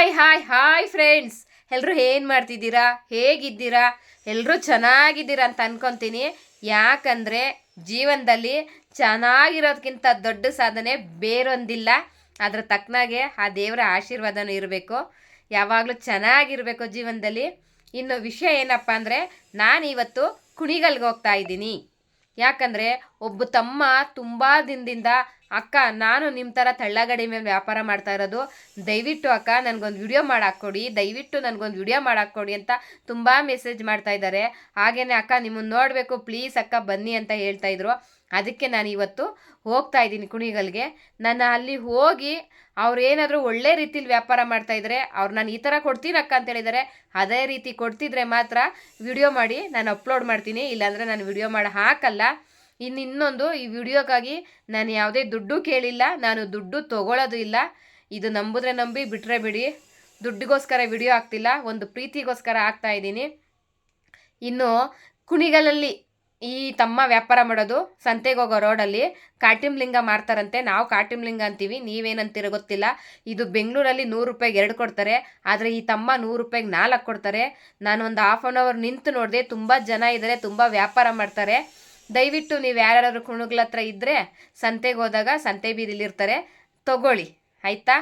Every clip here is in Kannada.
ಹಾಯ್ ಹಾಯ್ ಹಾಯ್ ಫ್ರೆಂಡ್ಸ್ ಎಲ್ಲರೂ ಏನು ಮಾಡ್ತಿದ್ದೀರಾ? ಹೇಗಿದ್ದೀರಾ? ಎಲ್ಲರೂ ಚೆನ್ನಾಗಿದ್ದೀರಾ ಅಂತ ಅನ್ಕೊತೀನಿ. ಯಾಕಂದರೆ ಜೀವನದಲ್ಲಿ ಚೆನ್ನಾಗಿರೋದಕ್ಕಿಂತ ದೊಡ್ಡ ಸಾಧನೆ ಬೇರೊಂದಿಲ್ಲ. ಅದರ ತಕ್ಕನಾಗೆ ಆ ದೇವರ ಆಶೀರ್ವಾದನೂ ಇರಬೇಕು. ಯಾವಾಗಲೂ ಚೆನ್ನಾಗಿರಬೇಕು ಜೀವನದಲ್ಲಿ. ಇನ್ನು ವಿಷಯ ಏನಪ್ಪ ಅಂದರೆ, ನಾನಿವತ್ತು ಕುಣಿಗಲ್ಗೆ ಹೋಗ್ತಾ ಇದ್ದೀನಿ. ಯಾಕಂದರೆ, ಒಬ್ಬ ತಮ್ಮ ತುಂಬ ದಿನದಿಂದ ಅಕ್ಕ, ನಾನು ನಿಮ್ಮ ಥರ ತಳ್ಳಗಡಿ ಮೇಲೆ ವ್ಯಾಪಾರ ಮಾಡ್ತಾ ಇರೋದು. ದಯವಿಟ್ಟು ಅಕ್ಕ, ನನಗೊಂದು ವಿಡಿಯೋ ಮಾಡಾಕ್ಕೊಡಿ. ದಯವಿಟ್ಟು ನನಗೊಂದು ವಿಡಿಯೋ ಮಾಡಾಕ್ಕೊಡಿ ಅಂತ ತುಂಬ ಮೆಸೇಜ್ ಮಾಡ್ತಾ ಇದ್ದಾರೆ ಹಾಗೇನೆ ಅಕ್ಕ ನಿಮ್ಮನ್ನು ನೋಡಬೇಕು ಪ್ಲೀಸ್ ಅಕ್ಕ ಬನ್ನಿ ಅಂತ ಹೇಳ್ತಾ ಇದ್ರು. ಅದಕ್ಕೆ ನಾನು ಇವತ್ತು ಹೋಗ್ತಾ ಇದ್ದೀನಿ ಕುಣಿಗಲ್ಗೆ. ನಾನು ಅಲ್ಲಿ ಹೋಗಿ ಅವ್ರು ಏನಾದರೂ ಒಳ್ಳೆ ರೀತಿಲಿ ವ್ಯಾಪಾರ ಮಾಡ್ತಾ ಇದ್ದಾರೆ ಅವ್ರು ನಾನು ಈ ಥರ ಕೊಡ್ತೀನಿ ಅಕ್ಕ ಅಂತ ಹೇಳಿದ್ದಾರೆ ಅದೇ ರೀತಿ ಕೊಡ್ತಿದ್ರೆ ಮಾತ್ರ ವಿಡಿಯೋ ಮಾಡಿ ನಾನು ಅಪ್ಲೋಡ್ ಮಾಡ್ತೀನಿ. ಇಲ್ಲಾಂದರೆ ನಾನು ವಿಡಿಯೋ ಮಾಡಿ ಹಾಕಲ್ಲ. ಇನ್ನು ಇನ್ನೊಂದು ಈ ವಿಡಿಯೋಗಾಗಿ ನಾನು ಯಾವುದೇ ದುಡ್ಡು ಕೇಳಿಲ್ಲ, ನಾನು ದುಡ್ಡು ತೊಗೊಳ್ಳೋದು ಇಲ್ಲ. ಇದು ನಂಬಿದ್ರೆ ನಂಬಿ ಬಿಟ್ಟರೆ ಬಿಡಿ. ದುಡ್ಡಿಗೋಸ್ಕರ ವಿಡಿಯೋ ಆಗ್ತಿಲ್ಲ ಒಂದು ಪ್ರೀತಿಗೋಸ್ಕರ ಆಗ್ತಾ ಇದ್ದೀನಿ. ಇನ್ನು ಕುಣಿಗಲಲ್ಲಿ ಈ ತಮ್ಮ ವ್ಯಾಪಾರ ಮಾಡೋದು ಸಂತೆಗೆ ಹೋಗೋ ರೋಡಲ್ಲಿ ಕಾಟಿಮ್ಲಿಂಗ ಮಾರ್ತಾರಂತೆ. ನಾವು ಕಾಟಿಮ್ಲಿಂಗ ಅಂತೀವಿ, ನೀವೇನಂತೀರ ಗೊತ್ತಿಲ್ಲ. ಇದು ಬೆಂಗಳೂರಲ್ಲಿ ನೂರು ರೂಪಾಯಿಗೆ ಎರಡು ಕೊಡ್ತಾರೆ, ಆದರೆ ಈ ತಮ್ಮ ನೂರು ರೂಪಾಯಿಗೆ ನಾಲ್ಕು ಕೊಡ್ತಾರೆ. ನಾನು ಒಂದು ಹಾಫ್ ಆನ್ ಅವರ್ ನಿಂತು ನೋಡಿದೆ, ತುಂಬ ಜನ ಇದ್ದಾರೆ ತುಂಬ ವ್ಯಾಪಾರ ಮಾಡ್ತಾರೆ. ದಯವಿಟ್ಟು ನೀವು ಯಾರ್ಯಾರು ಕುಣುಗಳ ಹತ್ರ ಇದ್ದರೆ ಸಂತೆಗೆ ಹೋದಾಗ ಸಂತೆ ಬೀದಿಲಿರ್ತಾರೆ ತಗೊಳ್ಳಿ. ಆಯಿತಾ?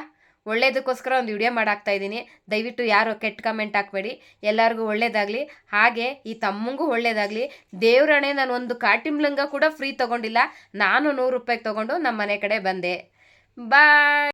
ಒಳ್ಳೇದಕ್ಕೋಸ್ಕರ ಒಂದು ವಿಡಿಯೋ ಮಾಡಾಕ್ತಾ ಇದ್ದೀನಿ. ದಯವಿಟ್ಟು ಯಾರು ಕೆಟ್ಟ ಕಮೆಂಟ್ ಹಾಕಬೇಡಿ. ಎಲ್ಲರಿಗೂ ಒಳ್ಳೇದಾಗಲಿ. ಹಾಗೆ ಈ ತಮ್ಮಂಗೂ ಒಳ್ಳೇದಾಗಲಿ. ದೇವ್ರಣೆ ನಾನು ಒಂದು ಕಾಟಿಮ್ಲಂಗ ಕೂಡ ಫ್ರೀ ತೊಗೊಂಡಿಲ್ಲ. ನಾನು ನೂರು ರೂಪಾಯಿಗೆ ತೊಗೊಂಡು ನಮ್ಮ ಮನೆ ಕಡೆ ಬಂದೆ. ಬಾಯ್!